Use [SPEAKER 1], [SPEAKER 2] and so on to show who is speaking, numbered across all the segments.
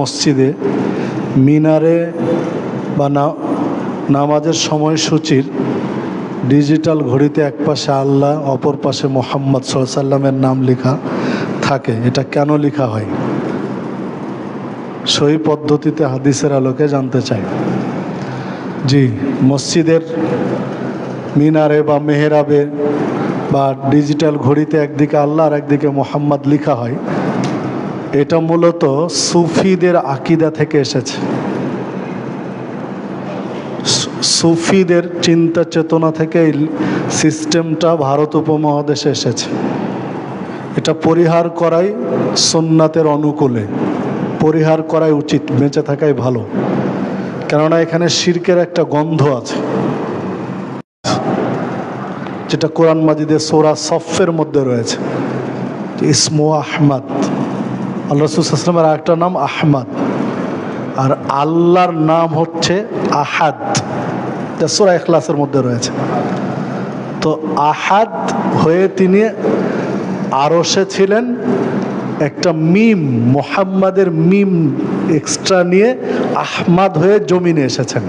[SPEAKER 1] মসজিদে মিনারে বা নামাজের সময়সূচির ডিজিটাল ঘড়িতে এক পাশে আল্লাহ, অপর পাশে মোহাম্মদ সাল্লামের নাম লেখা থাকে। এটা কেন লেখা হয়? সই পদ্ধতিতে হাদিসের আলোকে জানতে চাই। জি, মসজিদের মিনারে বা মেহেরাবে বা ডিজিটাল ঘড়িতে একদিকে আল্লাহ আর একদিকে মোহাম্মদ লেখা হয়। এটা মূলত সুফিদের আকিদা থেকে এসেছে। সুফিদের চিন্তা চেতনা থেকে এই সিস্টেমটা ভারত উপমহাদেশে এসেছে। এটা পরিহার করাই সোননাথের অনুকূলে, পরিহার করাই উচিত, বেঁচে থাকাই ভালো। কেননা এখানে শির্কের একটা গন্ধ আছে। যেটা কোরআন মাজিদের সোরা সফের মধ্যে রয়েছে। ইসমু আহমদ। আল্লাহ রসুলামের আরেকটা নাম আহমদ। আর আল্লাহর নাম হচ্ছে আহাদ। যা সোরা এখলাসের মধ্যে রয়েছে। তো আহাদ হয়ে তিনি আরসে ছিলেন একটা মিম, মোহাম্মদের মিম এক্সট্রা নিয়ে আহমাদ হয়ে জমিনে এসেছেন।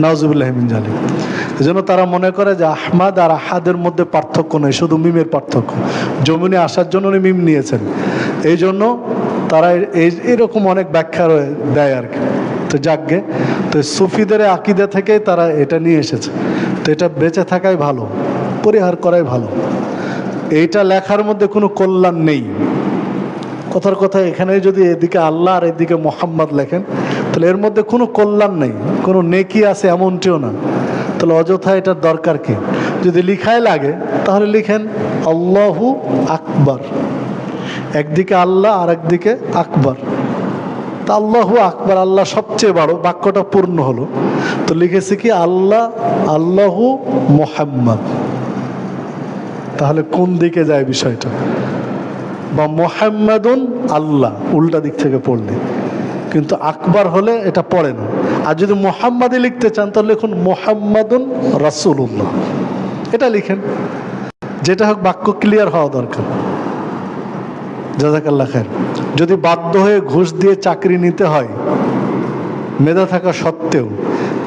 [SPEAKER 1] নওয়াজুবুল্লাহ মিন জালিম এই জন্য তারা মনে করে যে আহমাদ আর আহাদের মধ্যে পার্থক্য নেই, শুধু মিমের পার্থক্য। জমিনে আসার জন্য উনি মিম নিয়েছেন। এই জন্য তারা এই এরকম অনেক ব্যাখ্যা দেয় আর কি। তো যাকগে। তো সুফিদের আকিদা থেকেই তারা এটা নিয়ে এসেছে। তো এটা বেঁচে থাকাই ভালো, পরিহার করাই ভালো। এইটা লেখার মধ্যে কোনো কল্যাণ নেই। কথার কথা এখানে যদি এদিকে আল্লাহ আর এদিকে মোহাম্মদ লেখেন, তাহলে এর মধ্যে কোনো কল্যাণ নেই, কোনো নেকি আছে এমনটিও না। তাহলে অযথা এটার দরকার কি? যদি লিখায় লাগে, তাহলে লিখেন, আল্লাহু আকবার। একদিকে আল্লাহ আর একদিকে আকবর। তা আল্লাহু আকবর, আল্লাহ সবচেয়ে বড়, বাক্যটা পূর্ণ হলো। তো লিখেছে কি, আল্লাহ, আল্লাহু মোহাম্মদ। তাহলে কোন দিকে যায় বিষয়টা? বা মোহাম্মদুন আল্লাহ, উল্টা দিক থেকে পড়লে। কিন্তু আকবর হলে এটা পড়ে না। আর যদি মোহাম্মদে লিখতে চান, তাহলে লিখুন মোহাম্মদুন রাসুল্লাহ এটা লিখেন। যেটা হোক বাক্য ক্লিয়ার হওয়া দরকার। জাজাকাল্লা খায়ের যদি বাধ্য হয়ে ঘুষ দিয়ে চাকরি নিতে হয়, মেধা থাকা সত্ত্বেও,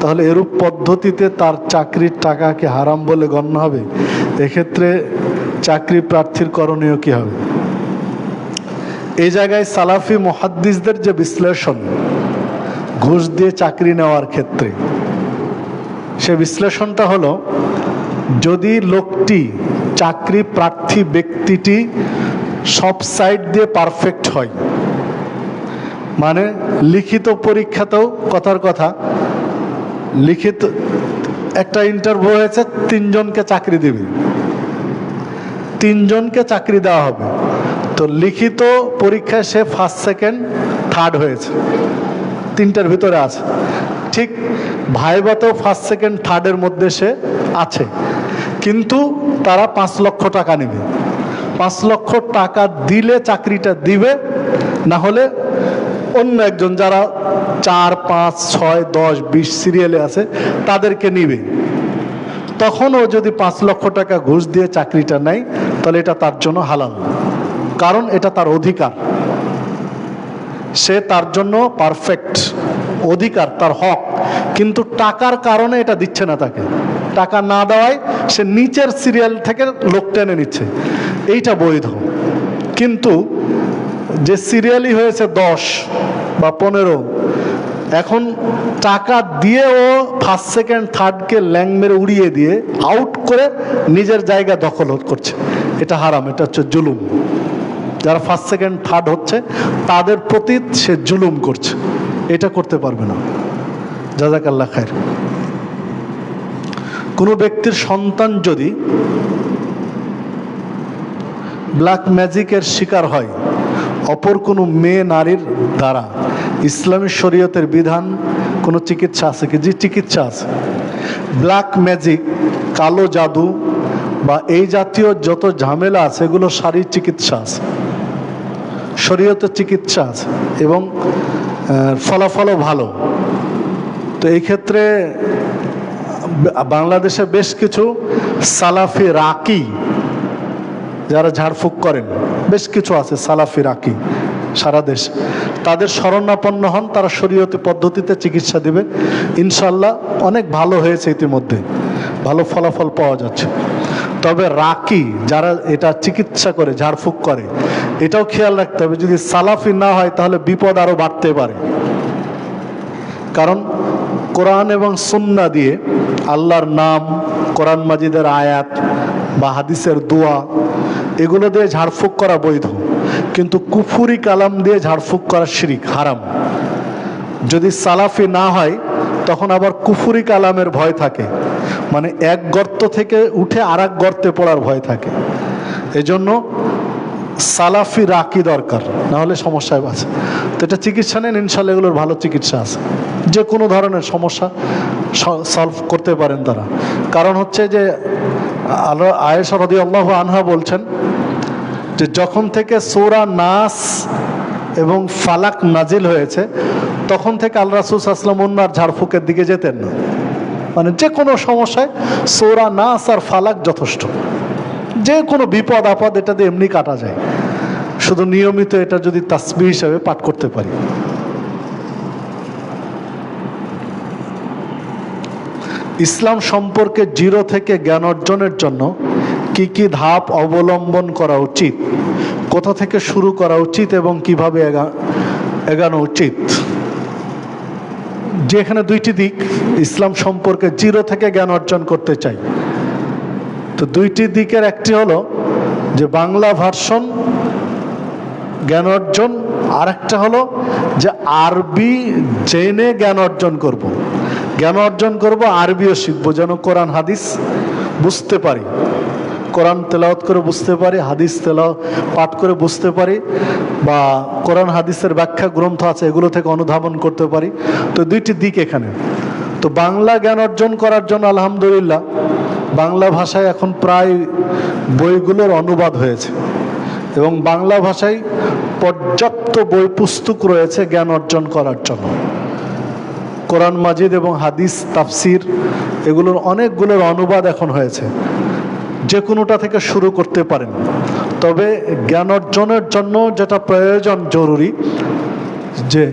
[SPEAKER 1] তাহলে এরূপ পদ্ধতিতে তার চাকরির টাকাকে হারাম বলে গণ্য হবে? এক্ষেত্রে চাকরি প্রার্থীর করণীয় কি হবে? এই জায়গায় সালাফি মহাদ্দিসদের যে বিশ্লেষণ, ঘুষ দিয়ে চাকরি নেওয়ার ক্ষেত্রে, সে বিশ্লেষণটা হলো, যদি লোকটি চাকরি প্রার্থী ব্যক্তিটি সব সাইড দিয়ে পারফেক্ট হয়। মানে লিখিত পরীক্ষাতেও কথার কথা, লিখিত একটা ইন্টারভিউ হয়েছে, তিনজনকে চাকরি দিবে। তিনজনকে চাকরি দেওয়া হবে। তো লিখিত পরীক্ষায় সে ফার্স্ট সেকেন্ড থার্ড হয়েছে। তিনটার ভিতরে আছে। ঠিক ভাইবাতেও ফার্স্ট সেকেন্ড থার্ডের মধ্যে সে আছে। কিন্তু তারা পাঁচ লক্ষ টাকা নেবে। পাঁচ লক্ষ টাকা দিলে চাকরিটা দিবে, না হলে অন্য একজন যারা চার, পাঁচ, ছয়, দশ, বিশ সিরিয়ালে আছে, তাদেরকে নিবে। তখন ও যদি পাঁচ লক্ষ টাকা ঘুষ দিয়ে চাকরিটা নেয়, তাহলে এটা তার জন্য হালাল কারণ এটা তার অধিকার। সে তার জন্য পারফেক্ট অধিকার, তার হক। কিন্তু টাকার কারণে এটা দিচ্ছে না তাকে। টাকা না দেওয়ায় সে নিচের সিরিয়াল থেকে লোক টেনে নিচ্ছে। এইটা বৈধ। কিন্তু যে সিরিয়ালই হয়েছে দশ বা পনেরো, এখন টাকা দিয়ে ও ফার্স্ট সেকেন্ড থার্ডকে ল্যাং মেরে উড়িয়ে দিয়ে আউট করে নিজের জায়গা দখল করছে। এটা হারাম, এটা হচ্ছে জুলুম। যারা ফার্স্ট সেকেন্ড থার্ড হচ্ছে, তাদের প্রতি সে জুলুম করছে। এটা করতে পারবে না। জাজাকাল্লা খায়ের। কোনো ব্যক্তির সন্তান যদি ব্ল্যাক ম্যাজিকের শিকার হয়। অপর কোনো মেয়ে নারীর দ্বারা। ইসলামী শরীয়তের বিধান, কোনো চিকিৎসা আছে কি? যে চিকিৎসা আছে। ব্ল্যাক ম্যাজিক কালো জাদু বা এই জাতীয় যত ঝামেলা আছে, এগুলো শারীর চিকিৎসা আছে। শরীয়তের চিকিৎসা আছে এবং ফলাফলও ভালো। তো এই ক্ষেত্রে, বাংলাদেশে বেশ কিছু সালাফি রাকি যারা ঝাড়ফুঁক করেন, বেশ কিছু আছে, সালাফি, রাকি, সারা দেশ। তাদের শরণাপন্ন হন, তারা শরীয়তি পদ্ধতিতে চিকিৎসা দেবে। ইনশাল্লাহ অনেক ভালো হয়েছে ইতিমধ্যে। ভালো ফলাফল পাওয়া যাচ্ছে। তবে রাকি যারা এটা চিকিৎসা করে, ঝাড়ফুঁক করে, এটাও খেয়াল রাখতে হবে। যদি সালাফি না হয়, তাহলে বিপদ আরও বাড়তে পারে। কারণ কোরআন এবং সুন্না দিয়ে আল্লাহর নাম, কোরআন মাজিদের আয়াত বা হাদিসের দোয়া এগুলো দিয়ে ঝাড়ফুঁক করা বৈধ। কিন্তু কুফুরি কালাম দিয়ে ঝাড়ফুঁক করা শিরিক, হারাম। যদি সালাফি না হয়, তখন আবার কুফুরি কালামের ভয় থাকে। মানে এক গর্ত থেকে উঠে আর এক গর্তে পড়ার ভয় থাকে। এজন্য সালাফি রাকি দরকার, না হলে সমস্যায় আছে। তো এটা চিকিৎসা নেন ইনশাল্লাহ এগুলোর ভালো চিকিৎসা আছে। যে কোনো ধরনের সমস্যা সলভ করতে পারেন তারা। কারণ হচ্ছে যে আল্লাহ আয়েশা রদি আল্লাহ আনহা বলছেন যে যখন থেকে সোরা নাস এবং ফালাক নাজিল হয়েছে, তখন থেকে আল্লাহ রাসুল আসলাম অন্যার ঝাড়ফুকের দিকে যেতেন না। মানে যে কোনো সমস্যায় সোরা নাস আর ফালাক যথেষ্ট। যে কোনো বিপদ আপদ এটা দিয়ে এমনি কাটা যায়। শুধু নিয়মিত এটা যদি তাসবি হিসাবে পাঠ করতে পারি। ইসলাম সম্পর্কে জিরো থেকে জ্ঞান অর্জনের জন্য কি কি ধাপ অবলম্বন করা উচিত? কোথা থেকে শুরু করা উচিত এবং কীভাবে এগা- এগানো উচিত? যেখানে দুইটি দিক, ইসলাম সম্পর্কে জিরো থেকে জ্ঞান অর্জন করতে চাই। তো দুইটি দিকের একটি হলো যে বাংলা ভার্সন জ্ঞান অর্জন আর একটা হলো যে আরবি জেনে জ্ঞান অর্জন করব। জ্ঞান অর্জন করব আরবিও শিখব। যেন কোরআন, হাদিস বুঝতে পারি। কোরআন তেলাওয়াত করে বুঝতে পারি, হাদিস তেলাও পাঠ করে বুঝতে পারি, বা কোরআন, হাদিসের ব্যাখ্যা, গ্রন্থ আছে, এগুলো থেকে অনুধাবন করতে পারি। তো দুইটি দিক এখানে। তো বাংলা জ্ঞান অর্জন করার জন্য আলহামদুলিল্লাহ, বাংলা ভাষায় এখন প্রায় বইগুলোর অনুবাদ হয়েছে। এবং বাংলা ভাষায় পর্যাপ্ত বই পুস্তক রয়েছে জ্ঞান অর্জন করার জন্য। কোরআন মাজিদ এবং হাদিস, তাফসির এগুলোর অনেকগুলোর অনুবাদ এখন হয়েছে। যে কোনোটা থেকে শুরু করতে পারেন। তবে জ্ঞান অর্জনের জন্য যেটা প্রয়োজন জরুরি, যে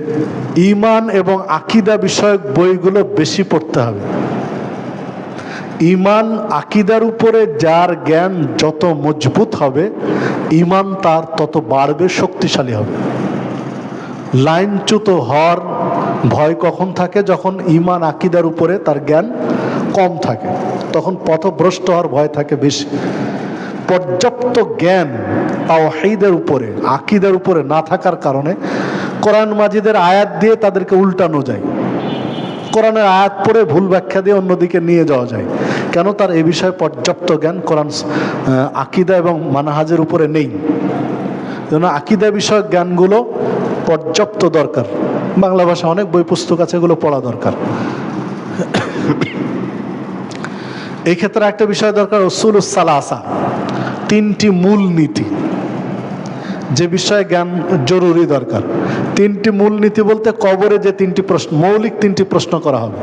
[SPEAKER 1] ইমান এবং আকিদা বিষয়ক বইগুলো বেশি পড়তে হবে। ইমান আকিদার উপরে যার জ্ঞান যত মজবুত হবে ইমান তার তত বাড়বে, শক্তিশালী হবে। লাইনচ্যুত হওয়ার ভয় কখন থাকে? যখন ইমান, আকিদার উপরে তার জ্ঞান কম থাকে, তখন পথভ্রষ্ট হওয়ার ভয় থাকে বেশি। পর্যাপ্ত জ্ঞান তাওহীদের উপরে, আকিদের উপরে না থাকার কারণে কোরআন মাজিদের আয়াত দিয়ে তাদেরকে উল্টানো যায়। কোরআনের আয়াত পড়ে ভুল ব্যাখ্যা দিয়ে অন্যদিকে নিয়ে যাওয়া যায়। কেন? তার এ বিষয়ে পর্যাপ্ত জ্ঞান কোরআন আকিদা এবং মানাহাজের উপরে নেই। জন্য আকিদা বিষয়ক জ্ঞানগুলো পর্যাপ্ত দরকার। বাংলা ভাষা অনেক বই পুস্তক আছে, এগুলো পড়া দরকার। এই ক্ষেত্রে একটা বিষয় দরকার সালাসা, তিনটি মূল নীতি যে বিষয়ে জ্ঞান জরুরি দরকার। তিনটি মূল নীতি বলতে কবরে যে তিনটি প্রশ্ন, মৌলিক তিনটি প্রশ্ন করা হবে।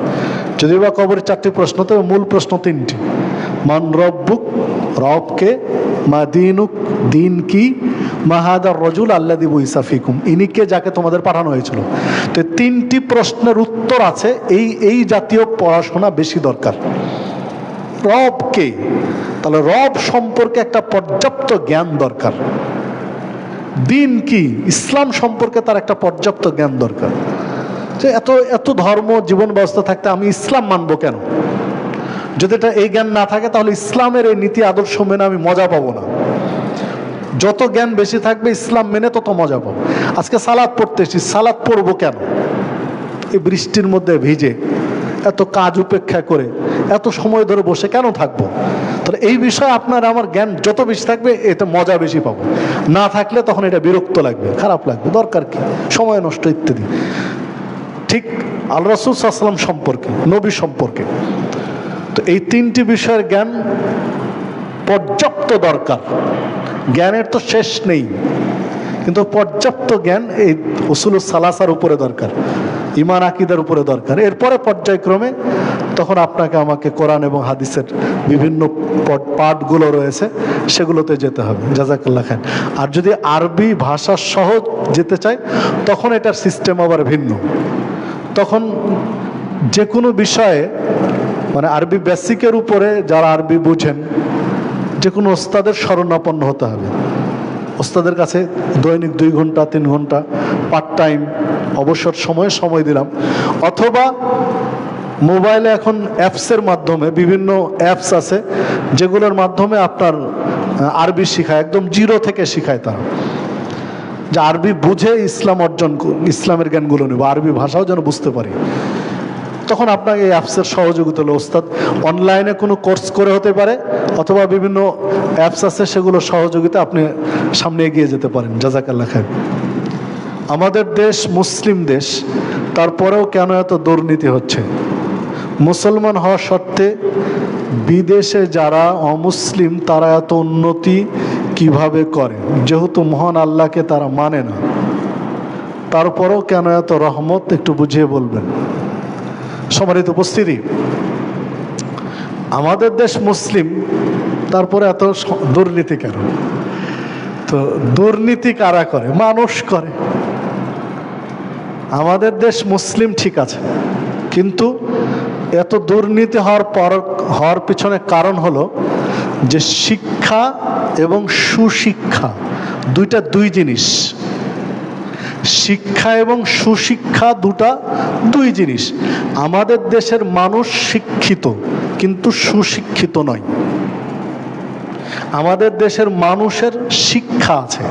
[SPEAKER 1] যদি বা কবরে চারটি প্রশ্ন, তবে মূল প্রশ্ন তিনটি। মান রব্বুক, রবকে, মা দিনুক, দিন কি মাহাদার রজুল আল্লা দিবু ইসাফিকুম ইনিকে যাকে তোমাদের পাঠানো হয়েছিল? তো তিনটি প্রশ্নের উত্তর আছে, এই এই জাতীয় পড়াশোনা বেশি দরকার। রব কে? তাহলে রব সম্পর্কে একটা পর্যাপ্ত জ্ঞান দরকার। দিন কি? ইসলাম সম্পর্কে তার একটা পর্যাপ্ত জ্ঞান দরকার। যে এত এত ধর্ম, জীবন ব্যবস্থা থাকতে আমি ইসলাম মানব কেন? যদি এটা এই জ্ঞান না থাকে, তাহলে ইসলামের এই নীতি, আদর্শ মেনে আমি মজা পাবো না। যত জ্ঞান বেশি থাকবে ইসলাম মেনে তত মজা পাবো। আজকে সালাদ পড়তে এসেছি, সালাদ পড়ব কেন? এই বৃষ্টির মধ্যে ভিজে, এত কাজ উপেক্ষা করে, এত সময় ধরে বসে কেন থাকব? তাহলে এই বিষয়ে আপনার আমার জ্ঞান যত বেশি থাকবে, এতে মজা বেশি পাবো। না থাকলে তখন এটা বিরক্ত লাগবে, খারাপ লাগবে, দরকার কি? সময় নষ্ট, ইত্যাদি। ঠিক আল রসুল সম্পর্কে, নবী সম্পর্কে। তো এই তিনটি বিষয়ের জ্ঞান পর্যাপ্ত দরকার। জ্ঞানের তো শেষ নেই, কিন্তু পর্যাপ্ত জ্ঞান এই উসুল সালাসার উপরে দরকার ইমান আকিদার উপরে দরকার। এরপরে পর্যায়ক্রমে তখন আপনাকে আমাকে কোরআন এবং হাদিসের বিভিন্ন পাঠগুলো রয়েছে, সেগুলোতে যেতে হবে। জাজাকাল্লা খান আর যদি আরবি ভাষা সহ যেতে চায়, তখন এটার সিস্টেম আবার ভিন্ন। তখন যে কোনো বিষয়ে মানে আরবি বেসিকের উপরে যারা আরবি বুঝেন যে কোনো ওস্তাদের শরণাপন্ন হতে হবে। ওস্তাদের কাছে দৈনিক দুই ঘণ্টা, তিন ঘণ্টা পার্ট টাইম অবসর সময়ে সময় দিলাম। অথবা মোবাইলে এখন অ্যাপসের মাধ্যমে বিভিন্ন অ্যাপস আছে, যেগুলোর মাধ্যমে আপনার আরবি শেখায়, একদম জিরো থেকে শেখায় তারা। যে আরবি বুঝে ইসলাম অর্জন ইসলামের জ্ঞানগুলো নেব, আরবি ভাষাও যেন বুঝতে পারি। তখন আপনাকে এই অ্যাপসের সহযোগিতা হলো। ওস্তাদ অনলাইনে কোনো কোর্স করে হতে পারে, অথবা বিভিন্ন অ্যাপস আছে, সেগুলো সহযোগিতা আপনি সামনে এগিয়ে যেতে পারেন। জাজাকাল্লা খান আমাদের দেশ মুসলিম দেশ, তারপরেও কেন এত দুর্নীতি হচ্ছে? মুসলমান হওয়া সত্ত্বে বিদেশে যারা অমুসলিম, তারা এত উন্নতি কীভাবে করে? যেহেতু মহান আল্লাহকে তারা মানে না। তারপরেও কেন এত রহমত? একটু বুঝিয়ে বলবেন। সমানিত উপস্থিতি। আমাদের দেশ মুসলিম, তারপরে এত দুর্নীতি কেন? তো দুর্নীতি কারা করে? মানুষ করে। আমাদের দেশ মুসলিম ঠিক আছে, কিন্তু এত দুর্নীতি হওয়ার পর, হওয়ার পিছনে কারণ হলো যে শিক্ষা এবং সুশিক্ষা, দুইটা দুই জিনিস। শিক্ষা এবং সুশিক্ষা দুটা, দুই জিনিস। আমাদের দেশের মানুষ শিক্ষিত, কিন্তু সুশিক্ষিত নয়। আমাদের দেশের মানুষের শিক্ষা আছে,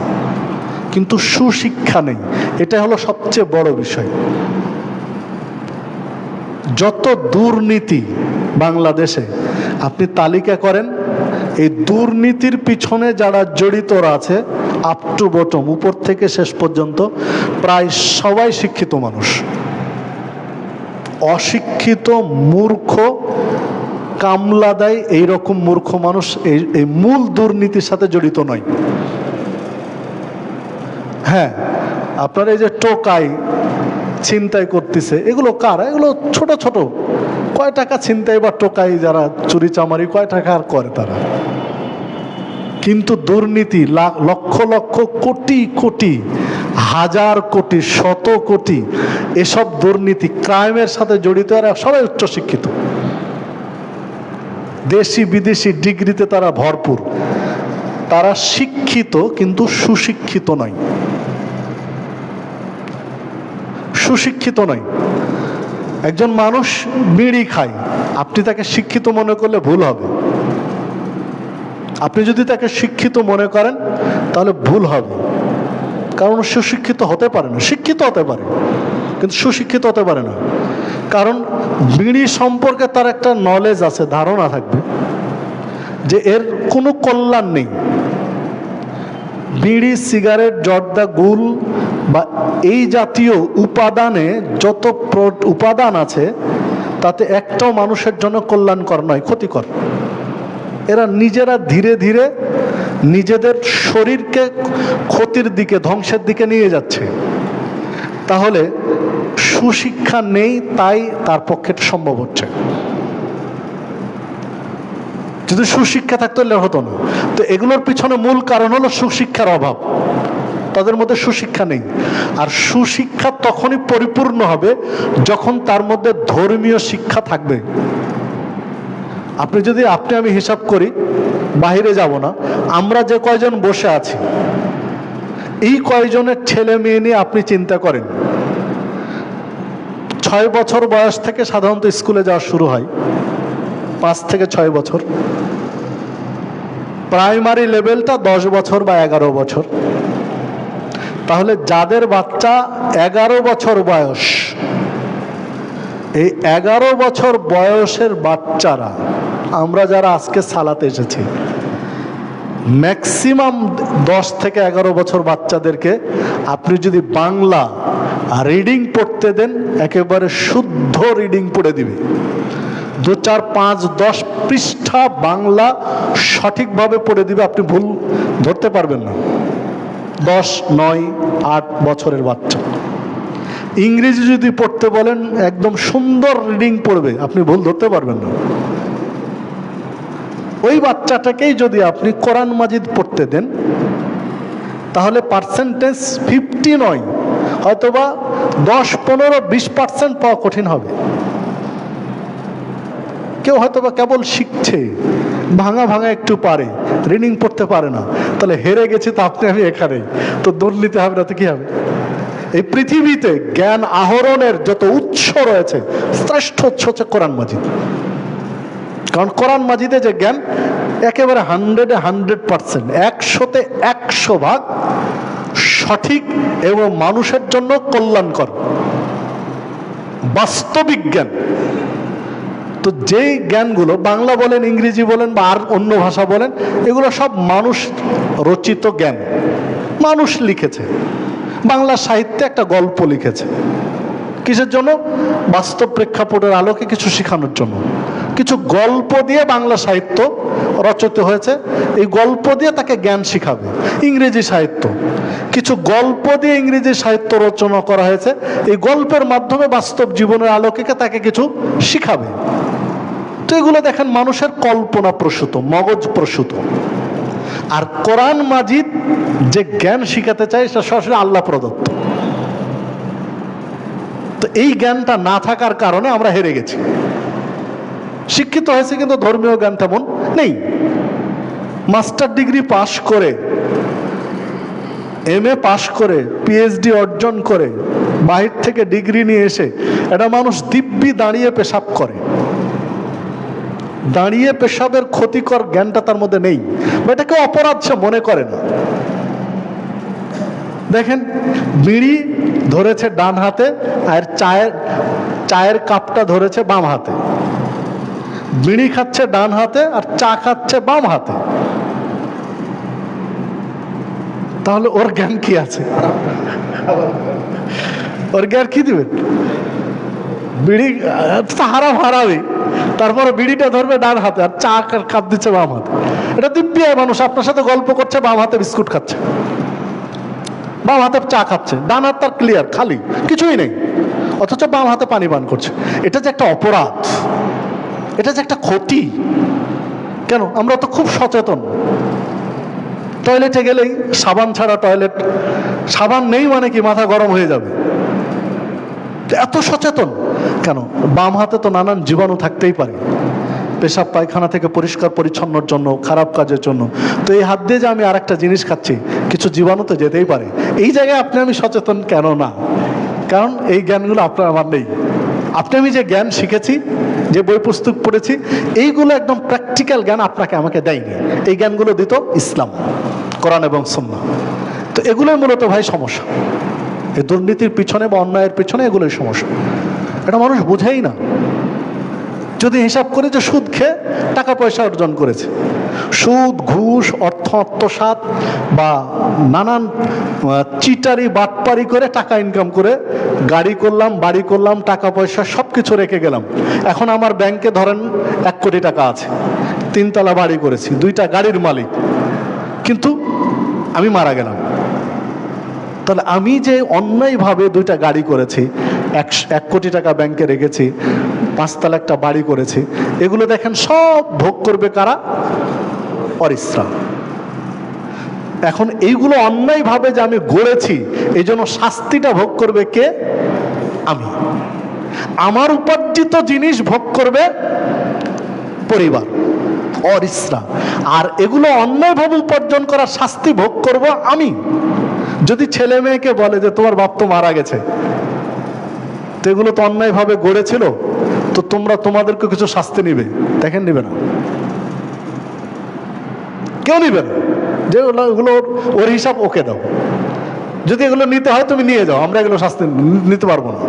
[SPEAKER 1] কিন্তু সুশিক্ষা নেই। এটা হলো সবচেয়ে বড় বিষয়। যত দুর্নীতি বাংলাদেশে, আপনি তালিকা করেন, এই দুর্নীতির পিছনে যারা জড়িত আছে আপ টু বটম উপর থেকে শেষ পর্যন্ত প্রায় সবাই শিক্ষিত মানুষ। অশিক্ষিত, মূর্খ, কামলা দেয় এইরকম মূর্খ মানুষ এই এই মূল দুর্নীতির সাথে জড়িত নয়। হ্যাঁ আপনার এই যে টোকাই ছিনতাই করতেছে, এগুলো কার? এগুলো ছোট ছোট। কয় টাকা ছিনতাই বা টোকাই যারা চুরি চামারি, কয় টাকা আর করে তারা? কিন্তু দুর্নীতি লক্ষ লক্ষ, কোটি কোটি হাজার কোটি, শত কোটি এসব দুর্নীতি ক্রাইমের সাথে জড়িত, এরা সবাই উচ্চশিক্ষিত। দেশি, বিদেশি ডিগ্রিতে তারা ভরপুর। তারা শিক্ষিত কিন্তু সুশিক্ষিত নয়। সুশিক্ষিত নয়। একজন মানুষ বিড়ি খায়, আপনি তাকে শিক্ষিত মনে করলে ভুল হবে। আপনি যদি তাকে শিক্ষিত মনে করেন, তাহলে ভুল হবে। কারণ সুশিক্ষিত হতে পারে না। শিক্ষিত হতে পারে, কিন্তু সুশিক্ষিত হতে পারে না। কারণ বিড়ি সম্পর্কে তার একটা নলেজ আছে, ধারণা থাকবে, যে এর কোনো কল্যাণ নেই। বিড়ি, সিগারেট, জর্দা, গুল বা এই জাতীয় উপাদানে যত উপাদান আছে, তাতে একটাও মানুষের জন্য কল্যাণকর নয়, ক্ষতিকর। এরা নিজেরা ধীরে ধীরে নিজেদের শরীরকে ক্ষতির দিকে, ধ্বংসের দিকে নিয়ে যাচ্ছে। তাহলে সুশিক্ষা নেই, তাই তার পক্ষে সম্ভব হচ্ছে। যদি সুশিক্ষা থাকতো হতো না। তো এগুলোর পিছনে মূল কারণ হলো সুশিক্ষার অভাব। তাদের মধ্যে সুশিক্ষা নেই। আর সুশিক্ষা তখনই পরিপূর্ণ হবে যখন তার মধ্যে ধর্মীয় শিক্ষা থাকবে। আপনি যদি, আপনি আমি হিসাব করি বাইরে যাব না, আমরা যে কয়জন বসে আছি, এই কয়জনের ছেলে মেয়ে নিয়ে আপনি চিন্তা করেন। ছয় বছর বয়স থেকে সাধারণত স্কুলে যাওয়া শুরু হয়, পাঁচ থেকে ছয় বছর। প্রাইমারি লেভেলটা দশ বছর বা এগারো বছর। তাহলে যাদের বাচ্চা এগারো বছর বয়স, এই এগারো বছর বয়সের বাচ্চারা আমরা যারা আজকে সালাতে এসেছি ম্যাক্সিমাম দশ থেকে এগারো বছর বাচ্চাদেরকে আপনি যদি বাংলা রিডিং পড়তে দেন, একেবারে শুদ্ধ রিডিং পড়ে দিবে। দু চার পাঁচ দশ পৃষ্ঠা বাংলা সঠিকভাবে পড়ে দিবে, আপনি ভুল ধরতে পারবেন না। দশ, নয়, আট বছরের বাচ্চা। ইংরেজি যদি পড়তে বলেন, একদম সুন্দর রিডিং পড়বে, আপনি ভুল ধরতে পারবেন না। ওই বাচ্চাটাকেই যদি আপনি কোরআন মাজিদ পড়তে দেন, তাহলে পার্সেন্টেজ ফিফটি নয় হয়তোবা দশ পনেরো বিশ পার্সেন্ট পাওয়া কঠিন হবে। কেউ হয়তোবা কেবল শিখছে, ভাঙা ভাঙা একটু পারে রিডিং পড়তে পারে না, তাহলে হেরে গেছি তো আপনি আমি এখানে তো দুর্নীতি হবে না তো কি হবে? এই পৃথিবীতে জ্ঞান আহরণের যত উৎস রয়েছে, শ্রেষ্ঠ উৎস হচ্ছে কোরআন মাজিদ। কারণ কোরআন মাজিদে যে জ্ঞান, একেবারে হান্ড্রেডে হান্ড্রেড পার্সেন্ট একশোতে একশো ভাগ সঠিক এবং মানুষের জন্য কল্যাণকর। বাস্তবিক জ্ঞান। তো যেই জ্ঞানগুলো বাংলা বলেন, ইংরেজি বলেন বা আর অন্য ভাষা বলেন, এগুলো সব মানুষ রচিত জ্ঞান। মানুষ লিখেছে। বাংলা সাহিত্যে একটা গল্প লিখেছে। কিসের জন্য? বাস্তব প্রেক্ষাপটের আলোকে কিছু শেখানোর জন্য। কিছু গল্প দিয়ে বাংলা সাহিত্য রচিত হয়েছে। এই গল্প দিয়ে তাকে জ্ঞান শিখাবে। ইংরেজি সাহিত্য। কিছু গল্প দিয়ে ইংরেজি সাহিত্য রচনা করা হয়েছে। এই গল্পের মাধ্যমে বাস্তব জীবনের আলোকে তাকে কিছু শিখাবে। তো এগুলো দেখেন মানুষের কল্পনা প্রসূত, মগজ প্রসূত। আর কোরআন মাজিদ যে জ্ঞান শিখাতে চায়, সেটা সরাসরি আল্লাহ প্রদত্ত। তো এই জ্ঞানটা না থাকার কারণে আমরা হেরে গেছি। শিক্ষিত হয়েছে কিন্তু ধর্মীয় জ্ঞান তেমন নেই। মাস্টার ডিগ্রি পাশ করে এম এ পাশ করে পিএইচডি অর্জন করে, বাহির থেকে ডিগ্রি নিয়ে এসে একটা মানুষ দিব্যি দাঁড়িয়ে পেশাব করে। দাঁড়িয়ে পেশাবের ক্ষতিকর জ্ঞানটা তার মধ্যে নেই। বা এটাকে অপরাধ সে মনে করে না। দেখেন, বিড়ি ধরেছে ডান হাতে আর চায়ের চায়ের কাপটা ধরেছে বাম হাতে। বিড়ি খাচ্ছে ডান হাতে আর চা খাচ্ছে বাম হাতে। তাহলে ওর জ্ঞান কি আছে? ওর জ্ঞান কি দিবে? বিড়ি হারাম হারাবে তারপরে বিড়িটা ধরবে ডান হাতে আর চা কাপ দিচ্ছে বাম হাতে। এটা দিব্যি মানুষ, আপনার সাথে গল্প করছে, বাম হাতে বিস্কুট খাচ্ছে। বাম হাতে চা খাচ্ছে, ডান হাত তার ক্লিয়ার খালি, কিছুই নেই। অথচ বাম হাতে পানি পান করছে। এটা যে একটা অপরাধ। এটা যে একটা ক্ষতি। কেন? আমরা তো খুব সচেতন। টয়লেটে গেলেই সাবান ছাড়া টয়লেট, সাবান নেই মানে কি মাথা গরম হয়ে যাবে? এত সচেতন। কেন? বাম হাতে তো নানান জীবাণু থাকতেই পারে। পেশাব পায়খানা থেকে পরিষ্কার পরিচ্ছন্নর জন্য, খারাপ কাজের জন্য। তো এই হাত দিয়ে যে আমি আর একটা জিনিস খাচ্ছি, কিছু জীবাণু তো যেতেই পারে। এই জায়গায় আপনি আমি সচেতন কেন না? কারণ এই জ্ঞানগুলো আপনার আমার নেই। আপনি, আমি যে জ্ঞান শিখেছি, যে বই পুস্তক পড়েছি, এইগুলো একদম প্র্যাকটিক্যাল জ্ঞান আপনাকে আমাকে দেয়নি। এই জ্ঞানগুলো দিত ইসলাম, কোরআন এবং সন্না তো এগুলোই মূলত ভাই সমস্যা। এই দুর্নীতির পিছনে বা অন্যায়ের পিছনে এগুলোই সমস্যা। এটা মানুষ বোঝেই না। যদি হিসাব করে যে সুদ খেয়ে টাকা পয়সা অর্জন করেছে, সুদ, ঘুষ, অর্থ আত্মসাত বা নানান চিটারি বাটপারি করে টাকা ইনকাম করে গাড়ি করলাম, বাড়ি করলাম, টাকা পয়সা সব কিছু রেখে গেলাম। এখন আমার ব্যাংকে ধরেন এক কোটি টাকা আছে। তিনতলা বাড়ি করেছি, দুইটা গাড়ির মালিক। কিন্তু আমি মারা গেলাম। তাহলে আমি যে অন্যায়ভাবে দুইটা গাড়ি করেছি, এক এক কোটি টাকা ব্যাংকে রেখেছি, পাঁচতলা একটা বাড়ি করেছি, এগুলো দেখেন সব ভোগ করবে কারা? অরিশ্রা। এখন এইগুলো অন্যায়ভাবে যে আমি গড়েছি এই জন্য শাস্তিটা ভোগ করবে কে? আমি। আমার উপার্জিত জিনিস ভোগ করবে পরিবার অরিশ্রা আর এগুলো অন্যায়ভাবে উপার্জন করার শাস্তি ভোগ করব আমি। যদি ছেলে মেয়েকে বলে যে, তোমার বাপ তো মারা গেছে। তো এগুলো তো অন্যায়ভাবে গড়েছিল, তো তোমরা তোমাদেরকে কিছু শাস্তি নিবে। দেখেন নিবে না। কেউ নিবে না। যে এগুলো ওর হিসাব ওকে দাও। যদি এগুলো নিতে হয় তুমি নিয়ে যাও, আমরা এগুলো শাস্তি নিতে পারব না।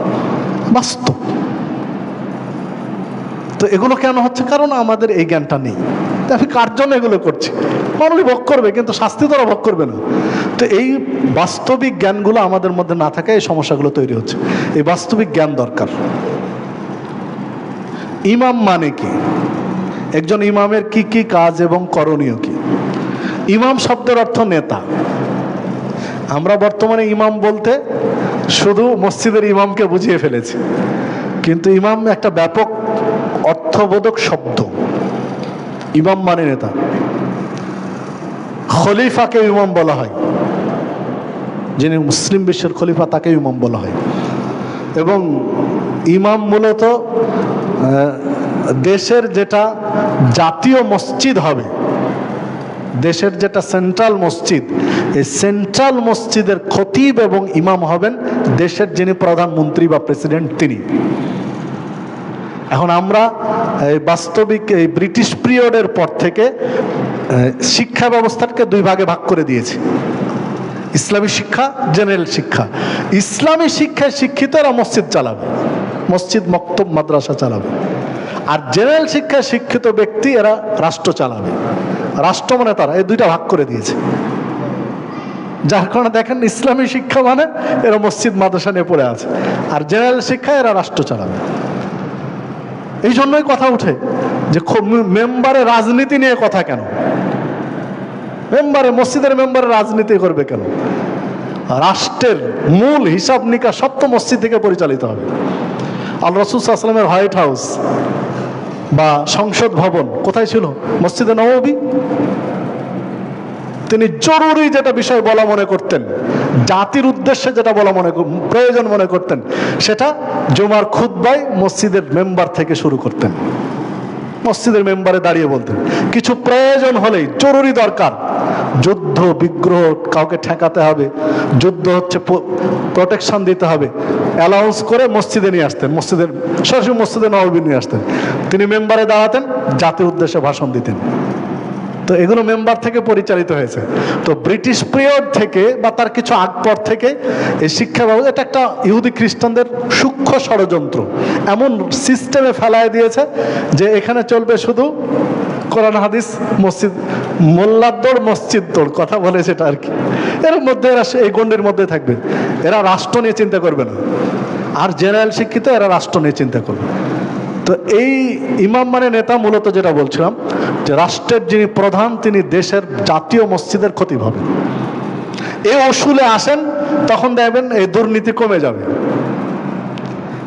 [SPEAKER 1] বাস্তব। তো এগুলো কেন হচ্ছে? কারণ আমাদের এই জ্ঞানটা নেই। আমি কার জন্য এগুলো করছি? মানুষ ভোগ করবে, কিন্তু শাস্তি তারা ভোগ করবে না। তো এই বাস্তবিক জ্ঞানগুলো আমাদের মধ্যে না থাকায় এই সমস্যাগুলো তৈরি হচ্ছে। এই বাস্তবিক জ্ঞান দরকার। ইমাম মানে কি? একজন ইমামের কি কি কাজ এবং করণীয় কি? ইমাম শব্দের অর্থ নেতা। আমরা বর্তমানে ইমাম বলতে শুধু মসজিদের ইমামকে বুঝিয়ে ফেলেছি। কিন্তু ইমাম একটা ব্যাপক অর্থবোধক শব্দ। ইমাম মানে নেতা। খলিফাকে ইমাম বলা হয়। যিনি মুসলিম বিশ্বের খলিফা, তাকে ইমাম বলা হয়। এবং ইমাম মূলত দেশের যেটা জাতীয় মসজিদ হবে দেশের যেটা সেন্ট্রাল মসজিদ, এই সেন্ট্রাল মসজিদের খতিব এবং ইমাম হবেন দেশের যিনি প্রধানমন্ত্রী বা প্রেসিডেন্ট তিনি। এখন আমরা, এই বাস্তবিক এই ব্রিটিশ পিরিয়ডের পর থেকে শিক্ষা ব্যবস্থাটাকে দুই ভাগে ভাগ করে দিয়েছি। ইসলামী শিক্ষা জেনারেল শিক্ষা। ইসলামী শিক্ষায় শিক্ষিতরা মসজিদ চালাবে, মসজিদ মক্তব মাদ্রাসা চালাবে। আর জেনারেল শিক্ষায় শিক্ষিত ব্যক্তি এরা রাষ্ট্র চালাবে। রাষ্ট্র মানে তারা এই দুইটা ভাগ করে দিয়েছে। যার কারণে দেখেন ইসলামী শিক্ষা মানে এরা মসজিদ, মাদ্রাসা নিয়ে পড়ে আছে। আর জেনারেল শিক্ষা এরা রাষ্ট্র চালাবে। এই জন্যই কথা উঠে যে মেম্বারে রাজনীতি নিয়ে কথা কেন? মেম্বারে, মসজিদের মেম্বারে রাজনীতি করবে কেন? রাষ্ট্রের মূল হিসাব নিকাশ সব তো মসজিদ থেকে পরিচালিত হবে। আল রসুল আসলামের হোয়াইট হাউস বা সংসদ ভবন, কোথায় ছিল? মসজিদে নবী তিনি জরুরি যেটা বিষয় বলা মনে করতেন, জাতির উদ্দেশ্যে যেটা বলা মনে প্রয়োজন মনে করতেন, সেটা জুমার খুদ্বায় মসজিদের মেম্বার থেকে শুরু করতেন। মসজিদের মেম্বারে দাঁড়িয়ে বলতেন, কিছু প্রয়োজন হলেই জরুরি দরকার যুদ্ধ, বিগ্রহ কাউকে ঠেকাতে হবে। যুদ্ধ হচ্ছে প্রোটেকশন দিতে হবে। অ্যালাউন্স করে মসজিদে নিয়ে আসতেন। মসজিদের, সরাসরি মসজিদে নবী নিয়ে আসতেন। তিনি মেম্বারে দাঁড়াতেন, জাতির উদ্দেশ্যে ভাষণ দিতেন। তো এগুলো মেম্বার থেকে পরিচালিত হয়েছে। তো ব্রিটিশ পিরিয়ড থেকে বা তার কিছু আগ পর থেকে এই শিক্ষা ব্যবস্থা, এটা একটা ইহুদি খ্রিস্টানদের সূক্ষ্ম ষড়যন্ত্র। এমন সিস্টেমে ফেলায় দিয়েছে যে এখানে চলবে শুধু কোরআন, হাদিস, মসজিদ মোল্লার দৌড় মসজিদ দৌড় কথা বলে সেটা আর কি। এর মধ্যে এরা এই গণ্ডির মধ্যে থাকবে। এরা রাষ্ট্র নিয়ে চিন্তা করবে না। আর জেনারেল শিক্ষিত এরা রাষ্ট্র নিয়ে চিন্তা করবে। তো এই ইমাম মানে নেতা মূলত যেটা বলছিলাম, যে রাষ্ট্রের যিনি প্রধান, তিনি দেশের জাতীয় মসজিদের ক্ষতি হবে এই অসুলে আসেন, তখন দেখবেন এই দুর্নীতি কমে যাবে।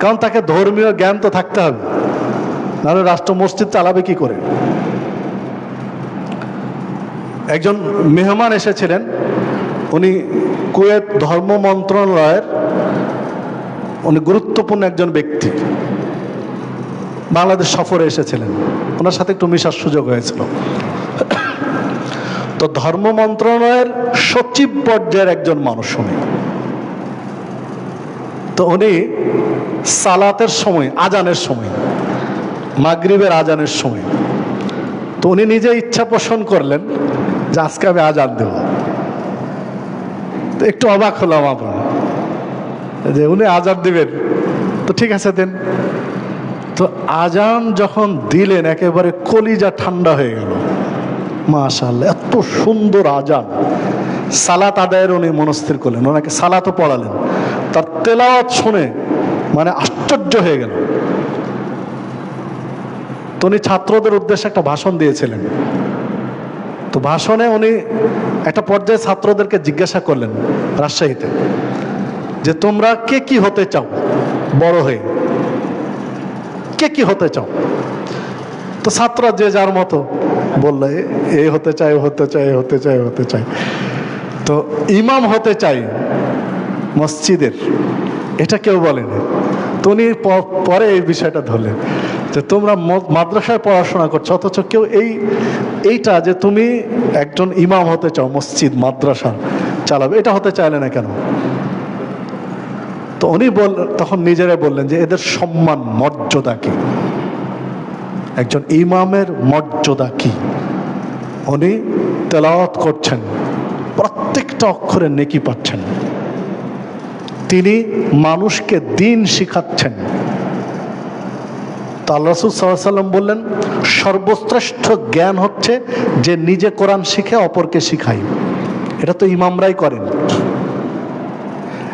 [SPEAKER 1] কারণ তাকে ধর্মীয় জ্ঞান তো থাকতে হবে। নাহলে রাষ্ট্র মসজিদ চালাবে কি করে? একজন মেহমান এসেছিলেন, উনি কুয়েত ধর্ম মন্ত্রণালয়ের, উনি গুরুত্বপূর্ণ একজন ব্যক্তি। বাংলাদেশ সফরে এসেছিলেন। ওনার সাথে একটু মিশার সুযোগ হয়েছিল। তো ধর্ম মন্ত্রণালয়ের সচিব পর্যায়ের একজন মানুষ উনি। তো উনি সালাতের সময়, আজানের সময়, মাগরিবের আজানের সময়, তো উনি নিজে ইচ্ছা পোষণ করলেন যে আজকে আমি আজান দেব। তো একটু অবাক হলাম আমরা। যে উনি আজান দিবেন। তো ঠিক আছে দেন। তো আজান যখন দিলেন, একেবারে কলিজা ঠান্ডা হয়ে গেল। মাশাল্লাহ এত সুন্দর আজান। সালাত আদায়ের উনি মনস্থির করলেন, ওনাকে সালাতও পড়ালেন। তার তেলাওয়াত শুনে মানে আশ্চর্য হয়ে গেল। তো উনি ছাত্রদের উদ্দেশ্যে একটা ভাষণ দিয়েছিলেন। তো ভাষণে উনি একটা পর্যায়ে ছাত্রদেরকে জিজ্ঞাসা করলেন রাজশাহীতে যে, তোমরা কে কি হতে চাও বড় হয়ে? কে কি হতে চাও? তো ছাত্ররা যে যার মতো বলল, "এ- এই হতে চাই হতে চাই হতে চাই হতে চাই তো ইমাম হতে চাই মসজিদের, এটা কেউ বলেনি। তো উনি পরে এই বিষয়টা ধরলেন যে, তোমরা মাদ্রাসায় পড়াশোনা করছ, অথচ কেউ এই, এইটা যে তুমি একজন ইমাম হতে চাও মসজিদ, মাদ্রাসা চালাবে, এটা হতে চাইলে না কেন? তো উনি বল, তখন নিজেরাই বললেন যে এদের সম্মান মর্যাদা কি? একজন ইমামের মর্যাদা কি? উনি তেলাওয়াত করছেন, প্রত্যেকটা অক্ষরে নেকি পাচ্ছেন। তিনি মানুষকে দিন শিখাচ্ছেন। তো আল্লাহ সাল্লাম বললেন, সর্বশ্রেষ্ঠ জ্ঞান হচ্ছে যে নিজে কোরআন শিখে অপরকে শিখাই এটা তো ইমামরাই করেন।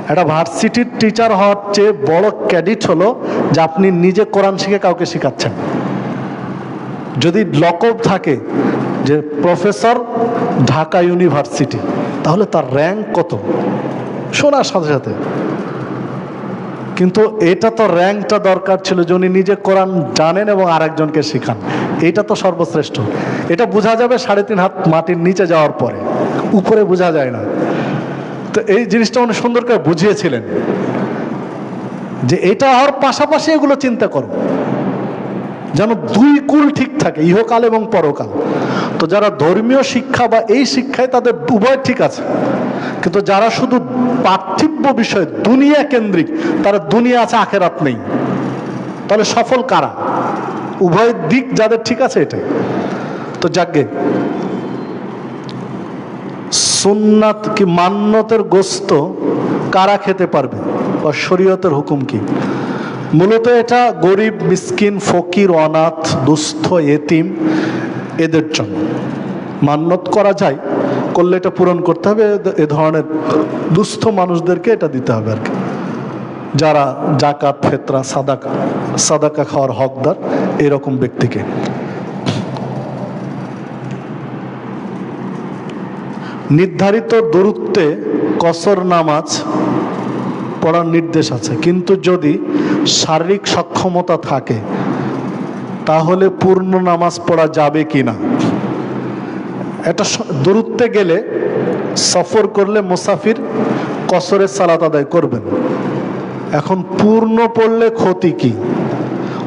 [SPEAKER 1] একটা ভার্সিটির টিচার হওয়ার চেয়ে বড় ক্যাডিট হলো যে আপনি নিজে কোরআন শিখে কাউকে শেখাচ্ছেন। যদি লকব থাকে যে প্রফেসর ঢাকা ইউনিভার্সিটি তাহলে তার র্যাঙ্ক কত? শোনার সাথে সাথে। কিন্তু এটা তো র্যাঙ্কটা দরকার ছিল যে উনি নিজে কোরআন জানেন এবং আরেকজনকে শেখান। এটা তো সর্বশ্রেষ্ঠ। এটা বোঝা যাবে সাড়ে তিন হাত মাটির নিচে যাওয়ার পরে। উপরে বোঝা যায় না। তো এই জিনিসটা উনি সুন্দর করে বুঝিয়েছিলেন যে এটা হওয়ার পাশাপাশি এগুলো চিন্তা করো। যেন দুই কুল ঠিক থাকে, ইহকাল এবং পরকাল। তো যারা ধর্মীয় শিক্ষা বা এই শিক্ষায় তাদের উভয় ঠিক আছে। কিন্তু যারা শুধু পার্থিব্য বিষয়, দুনিয়া কেন্দ্রিক, তারা দুনিয়া আছে, আখেরাত নেই। তাহলে সফল কারা? উভয় দিক যাদের ঠিক আছে এটাই। তো যাকে সুন্নাত কি মান্যতের গোস্ত কারা খেতে পারবে বা শরীয়তের হুকুম কি? মূলত এটা গরিব, মিসকিন, ফকির, অনাথ, দুস্থ, এতিম এদের জন্য। মান্যত করা যায়, করলে এটা পূরণ করতে হবে এ ধরনের দুস্থ মানুষদেরকে এটা দিতে হবে আর কি। যারা জাকাত, ফেতরা, সাদাকা সাদাকা খাওয়ার হকদার, এরকম ব্যক্তিকে। নির্ধারিত দূরত্বে কসর নামাজ পড়ার নির্দেশ আছে। কিন্তু যদি শারীরিক সক্ষমতা থাকে, তাহলে পূর্ণ নামাজ পড়া যাবে কি না এটা দূরত্বে গেলে সফর করলে মুসাফির কসরের সালাত আদায় করবেন। এখন পূর্ণ পড়লে ক্ষতি কি?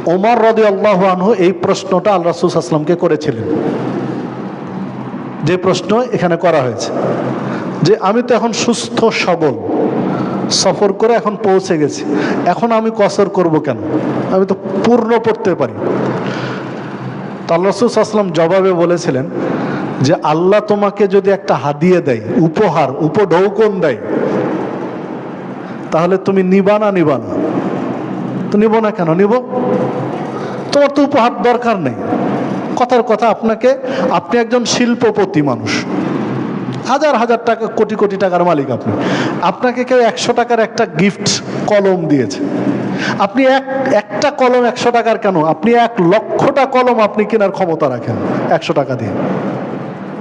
[SPEAKER 1] ওমর রদি আল্লাহ আনহু এই প্রশ্নটা আল্লাহ রাসূল সাল্লাল্লাহু করেছিলেন। যে প্রশ্ন এখানে করা হয়েছে, যে আমি তো এখন সুস্থ, সবল, সফর করে এখন পৌঁছে গেছি। এখন আমি কসর করব কেন? আমি তো পূর্ণ পড়তে পারি। তো আল্লাহ রসুল আসলাম জবাবে বলেছিলেন যে, আল্লাহ তোমাকে যদি একটা হাদিয়ে দেয়, উপহার, উপঢৌকন দেয়, তাহলে তুমি নিবা না নিবা না? তো নিব না কেন? নিব? তোমার তো উপহার দরকার নেই। কথার কথা আপনাকে, আপনি একজন শিল্পপতি মানুষ। হাজার হাজার টাকা, কোটি কোটি টাকার মালিক আপনি। আপনাকে কেউ একশো টাকার একটা গিফট কলম দিয়েছে। আপনি এক, একটা কলম একশো টাকার কেন? আপনি এক লক্ষটা কলম আপনি কেনার ক্ষমতা রাখেন একশো টাকা দিয়ে।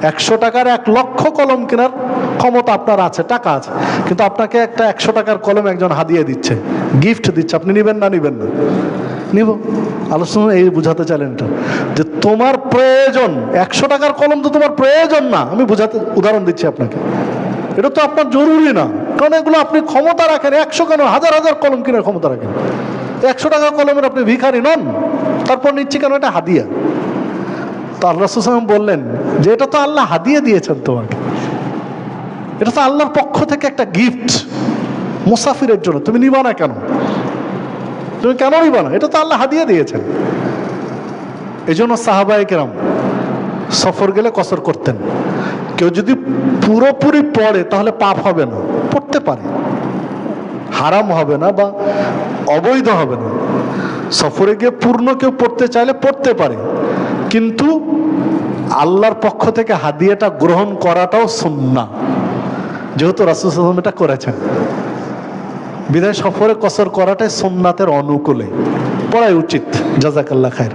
[SPEAKER 1] একশো টাকার এক লক্ষ কলম কেনার ক্ষমতা আপনার আছে, টাকা আছে। কিন্তু আপনাকে একটা একশো টাকার কলম একজন হাদিয়ে দিচ্ছে। গিফট দিচ্ছে। আপনি নেবেন না নেবেন না। নিব। আলোচনা এই বুঝাতে চাইলেন এটা যে তোমার প্রয়োজন, একশো টাকার কলম তো তোমার প্রয়োজন না। আমি বুঝাতে, উদাহরণ দিচ্ছি আপনাকে। এটা তো আপনার জরুরি না। কারণ এগুলো আপনি ক্ষমতা রাখেন, একশো কেন? হাজার হাজার কলম কেনার ক্ষমতা রাখেন। একশো টাকার কলমের আপনি ভিখারি নন, তারপর নিচ্ছি কেন? এটা হাদিয়া। তো আল্লাহ সুসালাম বললেন যে, এটা তো আল্লাহ হাদিয়ে দিয়েছেন তোমাকে। এটা তো আল্লাহর পক্ষ থেকে একটা গিফট মুসাফিরের জন্য। তুমি নিবা না কেন? তুমি কেন নিবা না? এটা তো আল্লাহ হাদিয়ে দিয়েছেন। এই জন্য সাহাবাই কেরাম সফর গেলে কসর করতেন। কেউ যদি পুরোপুরি পড়ে, তাহলে পাপ হবে না। পড়তে পারে। হারাম হবে না বা অবৈধ হবে না। সফরে গিয়ে পূর্ণ কেউ পড়তে চাইলে পড়তে পারে। কিন্তু আল্লাহর পক্ষ থেকে হাদিয়াটা গ্রহণ করাটাও সুন্না যেহেতু রাসুল এটা করেছেন। বিদায় সফরে কসর করাটাই সোমনাথের অনুকূলে। পড়াই উচিত। জাজাকাল্লা খায়ের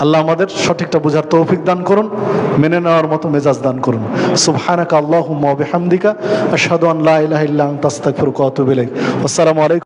[SPEAKER 1] আল্লাহ আমাদের সঠিকটা বোঝার তৌফিক দান করুন, মেনে নেওয়ার মতো মেজাজ দান করুন। সুবহানাকা আল্লাহুম্মা ওয়া বিহামদিকা, আশহাদু আন লা আসসালামু আলাইকুম।